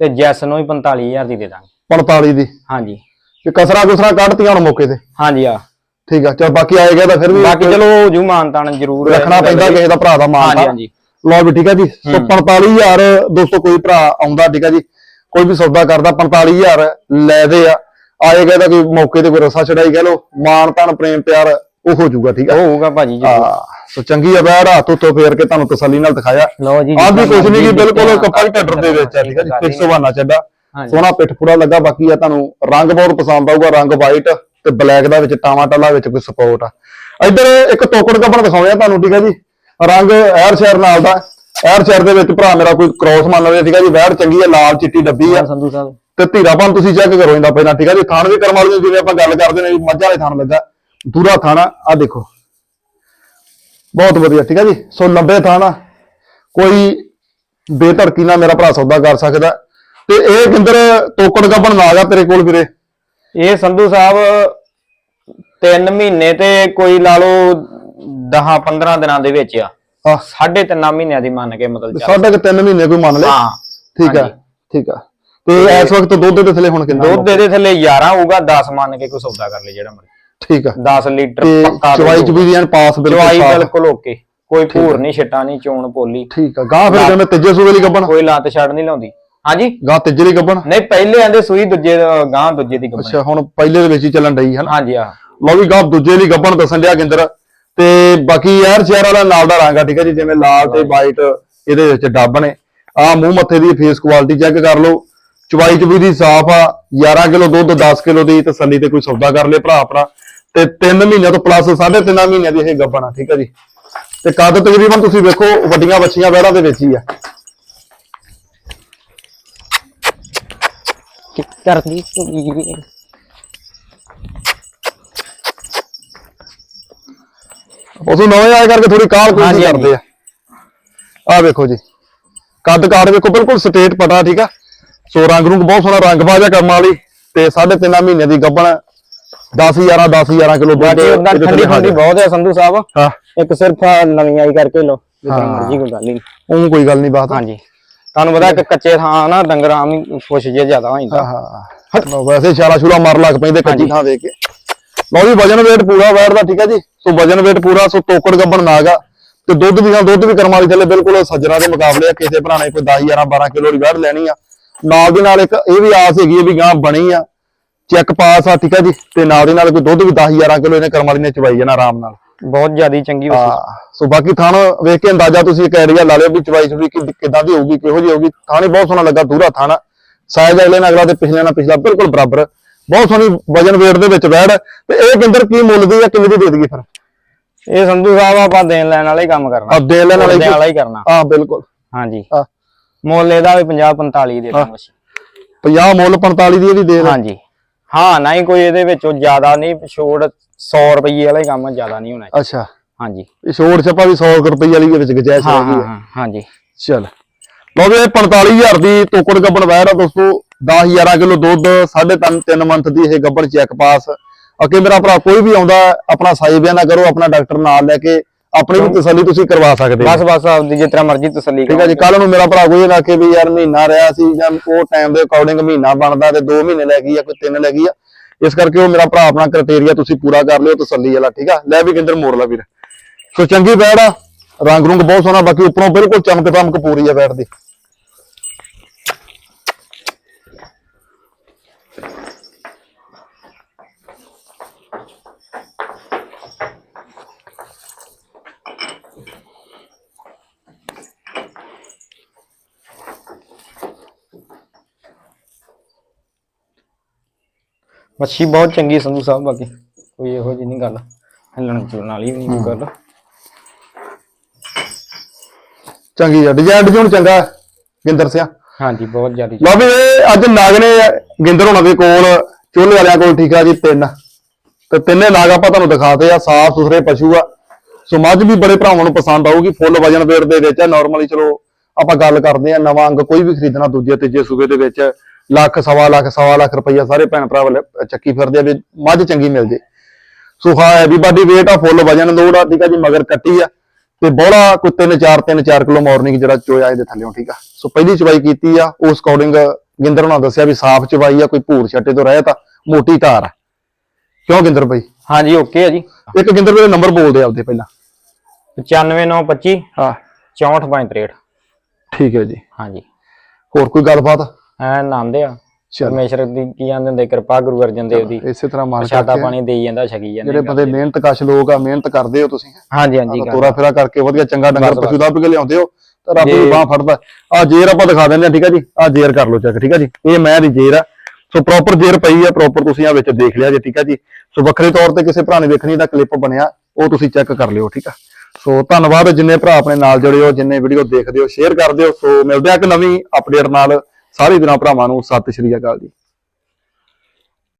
S2: ਤੇ ਜੈਸ ਨੂੰ ਹੀ 45000 ਦੀ ਦੇ ਦਾਂਗੇ।
S1: 45 ਦੀ।
S2: ਹਾਂਜੀ।
S1: ਤੇ ਕਸਰਾ ਕੁਸਰਾ ਕੱਢਤੀਆਂ ਹੁਣ ਮੌਕੇ ਤੇ?
S2: ਹਾਂਜੀ ਆ।
S1: ਠੀਕ ਆ ਚਲ ਬਾਕੀ ਆਏ ਗਿਆ ਤਾਂ ਫਿਰ ਵੀ
S2: ਬਾਕੀ ਚਲੋ ਜੂ ਮਾਨਤਾਨ ਜ਼ਰੂਰ
S1: ਰੱਖਣਾ ਪੈਂਦਾ ਕਿਸੇ ਦਾ ਭਰਾ ਦਾ ਮਾਨ
S2: ਹਾਂਜੀ ਹਾਂਜੀ।
S1: ਲਓ ਵੀ ਠੀਕ ਹੈ। ਜੀ ਸੋ 45000 ਦੋਸਤੋ ਕੋਈ ਭਰਾ ਆਉਂਦਾ ਠੀਕ ਹੈ ਜੀ। ਕੋਈ ਵੀ ਸੌਦਾ ਕਰਦਾ 45000 ਲੈ ਦੇ ਆ। ਆਏ ਗਏ ਤਾਂ ਕੋਈ ਮੌਕੇ ਤੇ ਕੋਈ ਰਸਾ ਚੜਾਈ ਕਹਿ ਲੋ ਮਾਣ ਤਾਣ ਪ੍ਰੇਮ ਪਿਆਰ ਉਹ ਹੋ ਜਾਊਗਾ ਠੀਕ ਆ।
S2: ਹੋਊਗਾ ਭਾਜੀ ਜੀ
S1: ਹਾਂ। ਸੋ ਚੰਗੀ ਆ ਬੈੜ ਹੱਥ ਉੱਤੋਂ ਫੇਰ ਕੇ ਤੁਹਾਨੂੰ ਤਸੱਲੀ ਨਾਲ ਦਿਖਾਇਆ।
S2: ਲਓ ਜੀ
S1: ਆਹ ਵੀ ਕੁਝ ਨਹੀਂ ਕਿ ਬਿਲਕੁਲ
S2: ਦਿੱਤੇ
S1: ਕੱਪਾ ਹੀ
S2: ਆ,
S1: ਟੱਡਰ ਦੇ ਵਿੱਚ ਆ ਠੀਕ ਆ ਜੀ ਫਿਕਸ ਬਹਾਨਾ ਚੱਡਾ। ਸੋਹਣਾ ਪਿੱਠ ਪੂਰਾ ਲੱਗਾ ਬਾਕੀ ਆ ਤੁਹਾਨੂੰ ਰੰਗ ਬਹੁਤ ਪਸੰਦ ਆਊਗਾ ਰੰਗ ਵਾਈਟ ਤੇ ਬਲੈਕ ਦਾ ਵਿੱਚ ਟਾਵਾ ਟੱਲਾ ਵਿੱਚ ਕੋਈ ਸਪੋਰਟ ਆ। ਇੱਧਰ ਇੱਕ ਟੋਕੜ ਕੱਪੜ ਦਿਖਾਉਂਦੇ ਆ ਤੁਹਾਨੂੰ ਠੀਕ ਆ ਜੀ। ਰੰਗ ਐਰ ਸ਼ਹਿਰ ਨਾਲ ਦਾ। ਐਰ ਸ਼ਹਿਰ ਦੇ ਵਿੱਚ ਭਰਾ ਮੇਰਾ ਕੋਈ ਕ੍ਰੋਸ ਮੰਨ ਲਵੇ ਠੀਕ ਆ ਜੀ ਵੈੜ ਚੰਗੀ ਆ ਲਾਲ ਚਿੱਟੀ ਡੱਬੀ ਆ।
S2: ਸੰਧੂ ਸਾਹਿਬ।
S1: ਤੇ ਧੀਰਾਪਨ ਤੁਸੀਂ ਚੈੱਕ ਕਰੋ ਇਹਦਾ ਪਹਿਲਾਂ ਠੀਕ ਆ ਜੀ ਥਾਣ ਵੀ ਕਰਮ ਵਾਲੀ ਜਿਵੇਂ ਆਪਾਂ ਗੱਲ ਕਰਦੇ ਨੇ ਮੱਝਾਂ ਵਾਲੇ ਥਾਣ ਲੱਗਾ ਦੂਰਾ ਥਾਣਾ ਆ ਦੇਖੋ। ਬਹੁਤ ਵਧੀਆ ਠੀਕ ਆ ਜੀ? ਸੋ ਲੰਬੇ ਥਾਣਾ ਕੋਈ ਬੇਧੜਕੀ ਨਾਲ ਮੇਰਾ ਭਰਾ ਸੌਦਾ ਕਰ ਸਕਦਾ। ਤੇ ਇਹ ਕਿੰਦਰ ਤੋਕੜ ਗੱਬਣ ਨਾ ਆ ਤੇਰੇ ਕੋਲ ਵੀਰੇ?
S2: ਇਹ ਸੰਧੂ ਸਾਹਿਬ 3 ਮਹੀਨੇ ਤੇ ਕੋਈ ਲਾ ਲਓ 10 15 ਦਿਨਾਂ ਦੇ ਵਿੱਚ ਆ।
S1: ਆ
S2: ਸਾਢੇ ਤਿੰਨਾਂ ਮਹੀਨਿਆਂ ਦੀ ਮੰਨ ਕੇ ਮਤਲਬ
S1: ਸਾਢੇ ਕੁ ਤਿੰਨ ਮਹੀਨੇ ਕੋਈ ਮੰਨ ਲੈ?
S2: ਹਾਂ।
S1: ਠੀਕ ਆ। ਠੀਕ ਆ। ਤੇ ਇਸ ਵਕਤ ਦੁੱਧ ਦੇ ਥੱਲੇ ਹੁਣ ਕਿੰਨਾ
S2: ਦੁੱਧ ਦੇ ਥੱਲੇ 11 ਹੋਊਗਾ 10 ਮੰਨ ਕੇ ਕੋਈ ਸੌਦਾ ਕਰ ਲੈ ਜਿਹੜਾ ਮਰਜ਼ੀ।
S1: ਠੀਕ ਆ।
S2: 10 ਲੀਟਰ
S1: ਤੇ
S2: ਪੱਕਾ
S1: ਚਵਾਈ ਚ ਵੀ ਐਨ ਪਾਸ ਬਿਲਕੁਲ
S2: ਚਵਾਈ
S1: ਸਾਫ਼।
S2: ਬਿਲਕੁਲ ਓਕੇ ਕੋਈ ਭੂਰ ਨਹੀਂ ਛਿੱਟਾ ਨਹੀਂ ਚੋਣ ਪੋਲੀ।
S1: ਠੀਕ ਆ। ਗਾਂ ਫਿਰ ਜਿਵੇਂ ਤੀਜੇ ਸੂਬੇ ਲਈ ਗੱਬਣ?
S2: ਕੋਈ ਲੱਤ ਛੱਡ ਨਹੀਂ ਲਾਉਂਦੀ। ਹਾਂਜੀ?
S1: ਗਾਂ ਤੀਜੇ ਲਈ ਗੱਬਣ?
S2: ਨਹੀਂ ਪਹਿਲੇ ਆਂਦੇ ਸੂਈ ਦੂਜੇ ਗਾਂ ਦੂਜੇ ਦੀ ਕੰਪਨੀ
S1: ਅੱਛਾ ਹੁਣ ਪਹਿਲੇ ਦੇ ਵਿੱਚ ਹੀ ਚੱਲਣ ਡਈ ਹੈ ਨਾ?
S2: ਹਾਂਜੀ ਆ
S1: ਲਓ ਵੀ ਗਾਂ ਦੂਜੇ ਲਈ ਗੱਬਣ ਦੱਸਣ ਡਿਆ ਗਿੰਦਰ। ਤੇ ਬਾਕੀ ਯਾਰ ਚਿਹਰਾ ਵਾਲਾ ਨਾਲ ਦਾ ਰੰਗ ਆ ਠੀਕ ਹੈ ਜੀ ਜਿਵੇਂ ਲਾਲ ਤੇ ਵਾਈਟ ਇਹਦੇ ਵਿੱਚ ਡੱਬ ਨੇ। ਆ ਮੂੰਹ ਮੱਥੇ ਦੀ ਫੇਸ ਕੁਆਲਿਟੀ ਚੈੱਕ ਕਰ ਲਓ। ਚਵਾਈ ਚਵੀ ਦੀ ਸਾਫ਼ ਆ 11 ਕਿਲੋ ਦੁੱਧ 10 ਕਿਲੋ ਦੀ ਤਸੱਲੀ ਤੇ ਕੋਈ ਸੌਦਾ ਕਰ ਲੇ ਭਰਾ ਆਪਣਾ ਤੇ 3 ਮਹੀਨਿਆਂ ਤੋਂ ਪਲੱਸ 3.5 ਮਹੀਨਿਆਂ ਦੀ ਇਹ ਗੱਬਣ ਆ ਠੀਕ ਹੈ ਜੀ? ਤੇ ਕੱਦ ਤਕਰੀਬਨ ਤੁਸੀਂ ਵੇਖੋ ਵੱਡੀਆਂ ਬੱਚੀਆਂ ਵਹਿੜਾਂ ਦੇ ਵਿੱਚ ਹੀ ਆ।
S2: ਕਰਦੀ
S1: ਉਸੋਂ ਨਵੇਂ ਆਏ ਕਰਕੇ ਥੋੜੀ ਕਾਲ ਕੋਈ ਕਰਦੇ ਆ। ਆ ਵੇਖੋ ਜੀ। ਕੱਦ ਕਾਠ ਵੇਖੋ ਬਿਲਕੁਲ ਸਟੇਟ ਪਟਾ ਠੀਕ ਆ। ਸੋ ਰੰਗ ਰੁੰਗ ਬਹੁਤ ਸੋਹਣਾ ਰੰਗ ਬਾਜਾ ਕਰਮ ਵਾਲੀ ਤੇ 3.5 ਮਹੀਨੇ ਦੀ ਗੱਬਣ 10 11 10 11 ਕਿਲੋ
S2: ਬਾਕੀ ਉਹਦਾ ਠੰਡੀ ਠੰਡੀ ਬਹੁਤ ਹੈ ਸੰਧੂ ਸਾਹਿਬ।
S1: ਹਾਂ।
S2: ਇੱਕ ਸਿਰਫ ਨਵੀਂ ਆਈ ਕਰਕੇ ਲੋ ਜਿੱਦਾਂ
S1: ਹਾਂ।
S2: ਮਰਜ਼ੀ ਕੋਈ ਗੱਲ ਨਹੀਂ।
S1: ਉਹ ਕੋਈ ਗੱਲ ਨਹੀਂ ਬਾਤ।
S2: ਹਾਂਜੀ। ਤੁਹਾਨੂੰ ਪਤਾ ਕਿ ਕੱਚੇ ਥਾਂ ਨਾ ਡੰਗਰ ਆਮ ਹੀ ਖੁਸ਼ ਜੇ ਜ਼ਿਆਦਾ ਹੋ
S1: ਹਾਂ
S2: ਜਾਂਦਾ।
S1: ਹਾਂ ਹਟ ਲਓ, ਵੈਸੇ ਛਾਲਾ ਛੂਲਾ ਮਾਰ ਲੱਗ ਪੈਂਦੇ ਕੱਚੀ। ਥਾਂ ਦੇਖ ਕੇ। ਲਓ ਜੀ ਵਜਨ weight ਪੂਰਾ ਬੈਠਦਾ ਠੀਕ ਹੈ ਜੀ? ਸੋ ਵਜਨ weight ਪੂਰਾ ਸੋ ਤੋਕੜ ਗੱਬਣ ਨਾਗਾ ਤੇ ਦੁੱਧ ਵੀ ਹਾਂ ਦੁੱਧ ਵੀ ਕਰਮ ਵਾਲੀ ਥੱਲੇ ਬਿਲਕੁਲ ਸੱਜਣਾ ਦੇ ਮੁਕਾਬਲੇ ਆ। ਕਿਸੇ ਭਰਾ ਨੇ ਕੋਈ 10 11 12 ਕਿਲੋ ਦੀ ਵੈੜ ਲੈਣੀ ਆ। ਨਾਲ ਦੇ ਨਾਲ ਇੱਕ ਇਹ ਵੀ ਆਸ ਹੈਗੀ ਵੀ ਗਾਂ ਬਣੀ ਆ। ਚੈੱਕ ਪਾਸ ਆ ਠੀਕ ਹੈ ਜੀ ਤੇ ਨਾਲ ਦੇ ਨਾਲ ਕੋਈ ਦੁੱਧ ਵੀ 10 11 ਕਿਲੋ ਇਹਨੇ ਕਰਮ ਵਾਲੀ ਨੇ ਚਵਾਈ ਜਾਣਾ ਆਰਾਮ ਨਾਲ।
S2: ਬਹੁਤ ਜ਼ਿਆਦੀ ਚੰਗੀ
S1: ਹਾਂ
S2: ਵਸੀ
S1: ਸੋ ਬਾਕੀ ਥਾਣ ਵੇਖ ਕੇ ਅੰਦਾਜ਼ਾ ਤੁਸੀਂ ਇੱਕ ਆਈਡੀਆ ਲਾ ਲਿਓ ਵੀ ਚਵਾਈ ਚੁੜੀ ਕਿਦਾਂ ਦੀ ਹੋਊਗੀ ਕਿਹੋ ਜਿਹੀ ਹੋਊਗੀ। ਥਾਣੇ ਬਹੁਤ ਸੋਹਣਾ ਲੱਗਾ ਦੂਰਾ ਥਾਣਾ। ਸਾਈਜ਼ ਅਗਲੇ ਨਾਲ ਅਗਲਾ ਤੇ ਪਿਛਲੇ ਨਾਲ ਪਿਛਲਾ ਬਿਲਕੁਲ ਬਰਾਬਰ। ਬਹੁਤ ਸੋਹਣੀ ਵਜਨ weight ਦੇ ਵਿੱਚ ਬੈੜ ਤੇ ਇਹ ਕਿੰਦਰ ਕੀ ਮੁੱਲ ਦੀ ਆ ਕਿੰਨੀ ਦੀ ਦੇ ਦਈਏ ਫਿਰ?
S2: ਇਹ ਸੰਧੂ ਸਾਹਿਬ ਆਪਾਂ ਦੇਣ ਲੈਣ ਵਾਲਾ ਕੰਮ ਕਰਨਾ।
S1: ਆ ਦੇ ਲੈਣ ਵਾਲੇ
S2: ਦੇਣ ਵਾਲਾ ਹੀ ਕਰਨਾ।
S1: ਹਾਂ ਬਿਲਕੁਲ।
S2: ਹਾਂਜੀ।
S1: ਆ।
S2: ਮੁੱਲ ਇਹਦਾ ਵੀ 50 45 ਦੇ ਦਾਂਗੇ
S1: 50 ਮੁੱਲ 45 ਦੀ ਇਹਦੀ ਦੇ ਦੇ
S2: ਹਾਂਜੀ। ਹਾਂ ਨਹੀਂ ਕੋਈ ਇਹਦੇ ਵਿੱਚੋਂ ਜ਼ਿਆਦਾ ਨਹੀਂ ਛੋੜ 100 ਰੁਪਏ ਵਾਲਾ ਹੀ ਕੰਮ ਜ਼ਿਆਦਾ ਨਹੀਂ ਹੋਣਾ
S1: ਅੱਛਾ।
S2: ਹਾਂਜੀ।
S1: ਇਹ ਛੋੜ ਛੱਪਾ ਵੀ 100 ਰੁਪਏ ਵਾਲੀ ਦੇ ਵਿੱਚ ਗਜਾਇਸ਼
S2: ਹਾਂ
S1: ਹੈਗੀ
S2: ਹਾਂ ਹਾਂਜੀ।
S1: ਚਲ। ਲਓ ਵੀ ਇਹ 45000 ਦੀ ਤੋਕੜ ਗੱਬਣ ਵੈੜ ਆ ਦੋਸਤੋ 10 11 ਕਿਲੋ ਦੁੱਧ 3.5 3 ਮੰਥ ਦੀ ਇਹ ਗੱਬਣ ਚੈੱਕ ਪਾਸ। ਅੱਗੇ ਮੇਰਾ ਭਰਾ ਕੋਈ ਵੀ ਆਉਂਦਾ ਆਪਣਾ ਸਾਈ ਬਿਆਨ ਨਾ ਕਰੋ ਆਪਣਾ ਡਾਕਟਰ ਨਾਲ ਲੈ ਕੇ ਆਪਣੀ ਵੀ ਤਸੱਲੀ ਤੁਸੀਂ ਕਰਵਾ ਸਕਦੇ ਹੋ।
S2: ਬਸ ਬਸ ਆਪਦੀ ਜਿਸ ਤਰ੍ਹਾਂ ਮਰਜ਼ੀ ਤਸੱਲੀ
S1: ਠੀਕ ਹੈ ਜੀ ਕੱਲ ਨੂੰ ਮੇਰਾ ਭਰਾ ਕੋਈ ਨਾ ਕਿ ਵੀ ਯਾਰ ਮਹੀਨਾ ਰਿਹਾ ਸੀ ਜਾਂ ਉਹ ਟਾਈਮ ਦੇ ਅਕੋਰਡਿੰਗ ਮਹੀਨਾ ਬਣਦਾ ਤੇ 2 ਮਹੀਨੇ ਲੈ ਗਈ ਆ ਕੋਈ 3 ਲੈ ਗਈ ਆ। ਇਸ ਕਰਕੇ ਉਹ ਮੇਰਾ ਭਰਾ ਆਪਣਾ ਕ੍ਰਾਈਟੇਰੀਆ ਤੁਸੀਂ ਪੂਰਾ ਕਰ ਲਿਓ ਤਸੱਲੀ ਵਾਲਾ ਠੀਕ ਆ? ਲੈ ਵੀ ਕਿੰਦਰ ਮੋੜ ਲਾ ਵੀਰ। ਸੋ ਚੰਗੀ ਬੈੜ ਆ। ਰੰਗ ਰੁੰਗ ਬਹੁਤ ਸੋਹਣਾ ਬਾਕੀ ਉੱਪਰੋਂ ਬਿਲਕੁਲ ਚਮਕ ਚਮਕ ਪੂਰੀ ਆ ਬੈੜ ਦੀ।
S2: ਮੱਛੀ ਬਹੁਤ ਚੰਗੀ ਸੰਧੂ ਸਾਹਿਬ ਬਾਕੀ ਕੋਈ ਇਹੋ ਜਿਹੀ ਨਹੀਂ ਗੱਲ। ਹਿੱਲਣ ਚੁਲਣ ਵਾਲੀ ਵੀ ਨਹੀਂ ਗੱਲ।
S1: ਚੰਗੀ ਆ ਡਿਜ਼ਾਈਨ ਡਿਜ਼ਾਈਨ ਚੰਗਾ ਹੈ, ਗਿੰਦਰ ਸਿਆ।
S2: ਹਾਂਜੀ ਬਹੁਤ ਜ਼ਿਆਦੀ
S1: ਲਓ ਵੀ ਇਹ ਅੱਜ ਨਾਗ ਨੇ ਗਿੰਦਰ ਹੋਣਾ ਦੇ ਕੋਲ ਚੋਲੇ ਵਾਲਿਆਂ ਕੋਲ ਠੀਕ ਆ ਜੀ ਤਿੰਨ। ਤੇ ਤਿੰਨੇ ਨਾਗ ਆਪਾਂ ਤੁਹਾਨੂੰ ਦਿਖਾਤੇ ਆ ਸਾਫ਼ ਸੁਥਰੇ ਪਸ਼ੂ ਆ। ਸੋ ਮੱਝ ਵੀ ਬੜੇ ਭਰਾਵਾਂ ਨੂੰ ਪਸੰਦ ਆਊਗੀ ਫੁੱਲ ਵਜਨ weight ਦੇ ਵਿੱਚ ਆ। ਨਾਰਮਲੀ ਚਲੋ ਆਪਾਂ ਗੱਲ ਕਰਦੇ ਆ ਨਵਾਂ ਅੰਗ ਕੋਈ ਵੀ ਖਰੀਦਣਾ ਦੂਜੇ ਤੀਜੇ ਸੂਬੇ ਦੇ ਵਿੱਚ। ਲੱਖ ਸਵਾ ਲੱਖ ਸਵਾ ਲੱਖ ਰੁਪਈਆ ਸਾਰੇ ਭੈਣ ਭਰਾ ਵੱਲ ਚੱਕੀ ਫਿਰਦੇ ਆ ਵੀ ਮੱਝ ਚੰਗੀ ਮਿਲ ਜੇ। ਸੋ ਹਾਂ ਐਵਰੀਬਾਡੀ weight ਆ ਫੁੱਲ ਵਜਨ ਲੋੜ ਆ ਠੀਕ ਆ ਜੀ ਮਗਰ ਕੱਟੀ ਆ। ਤੇ ਬੋਲਾ ਕੋਈ 3 4 3 4 ਕਿਲੋ ਮਾਰਨਿੰਗ ਜਿਹੜਾ ਚੋਇਆ ਇਹਦੇ ਥੱਲੇੋਂ ਠੀਕ ਆ। ਸੋ ਪਹਿਲੀ ਚਵਾਈ ਕੀਤੀ ਆ ਉਸ ਅਕੋਰਡਿੰਗ ਗਿੰਦਰ ਹੋਣਾ ਦੱਸਿਆ ਵੀ ਸਾਫ਼ ਚਵਾਈ ਆ ਕੋਈ ਭੂਰ ਛੱਟੇ ਤੋਂ ਰਹਿ ਤਾਂ ਮੋਟੀ ਧਾਰ ਆ। ਕਿਉਂ ਗਿੰਦਰ ਬਾਈ?
S2: ਹਾਂਜੀ ਓਕੇ ਆ ਜੀ।
S1: ਇੱਕ ਗਿੰਦਰ ਦੇ ਨੰਬਰ ਬੋਲਦੇ ਆਪਦੇ ਪਹਿਲਾਂ।
S2: 95925
S1: ਹਾਂ।
S2: 6463
S1: ਠੀਕ ਹੈ ਜੀ।
S2: ਹਾਂਜੀ।
S1: ਹੋਰ ਕੋਈ ਗੱਲਬਾਤ?
S2: ਐ ਨਾਮ ਦੇ ਆ।
S1: ਚਲੋ।
S2: ਪਰਮੇਸ਼ਰ ਦੀ ਕੀ ਆਂਦੇ ਹੁੰਦੇ ਕਿਰਪਾ ਗੁਰੂ ਅਰਜਨ ਦੇਵ ਦੀ।
S1: ਇਸੇ ਤਰ੍ਹਾਂ ਮਾਲਕ
S2: ਪ੍ਰਸ਼ਾਦਾ। ਪਾਣੀ ਦੇਈ ਜਾਂਦਾ ਛਕੀ ਜਾਂਦੇ
S1: ਜਿਹੜੇ ਬੰਦੇ ਮਿਹਨਤ ਕਸ਼ ਲੋਕ ਆ ਮਿਹਨਤ ਕਰਦੇ ਹੋ ਤੁਸੀਂ।
S2: ਹਾਂਜੀ ਹਾਂਜੀ ਕਰ-
S1: ਤੋਰਾ ਫੇਰਾ ਕਰਕੇ ਵਧੀਆ ਚੰਗਾ ਡੰਗਰ ਪਸ਼ੂ ਦਾ ਕੇ ਲਿਆਉਂਦੇ ਹੋ ਤਾਂ ਰੱਬ
S2: ਜੇ-
S1: ਦੀ ਬਾਹ ਫੜਦਾ। ਆ ਜੇਰ ਆਪਾਂ ਦਿਖਾ ਦਿੰਦੇ ਆ ਠੀਕ ਆ ਜੀ? ਆ ਜੇਰ ਕਰ ਲਓ ਚੈੱਕ ਠੀਕ ਆ ਜੀ? ਇਹ ਮੈਂ ਦੀ ਜੇਰ ਆ। ਸੋ ਪ੍ਰੋਪਰ ਜੇਰ ਪਈ ਆ ਪ੍ਰੋਪਰ ਤੁਸੀਂ ਆ ਵਿੱਚ ਦੇਖ ਲਿਆ ਜੀ ਠੀਕ ਆ ਜੀ? ਸੋ ਵੱਖਰੇ ਤੌਰ ਤੇ ਕਿਸੇ ਭਰਾ ਨੇ ਵੇਖਣੀ ਦਾ ਕਲਿੱਪ ਬਣਿਆ ਉਹ ਤੁਸੀਂ ਚੈੱਕ ਕਰ ਲਿਓ ਠੀਕ ਆ? ਸੋ ਧੰਨਵਾਦ ਜਿੰਨੇ ਭਰਾ ਆਪਣੇ ਨਾਲ ਜੁੜੇ ਹੋ ਜਿੰਨੇ ਵੀਡੀਓ ਦੇਖਦੇ ਹੋ ਸ਼ੇਅਰ ਕਰਦੇ ਹੋ ਸੋ ਮਿਲਦੇ ਆ ਇੱਕ ਨਵੀਂ ਅਪਡੇਟ ਨਾਲ। ਸਾਰੇ ਵੀਰਾਂ ਭਰਾਵਾਂ ਨੂੰ ਸਤਿ ਸ਼੍ਰੀ ਅਕਾਲ ਜੀ।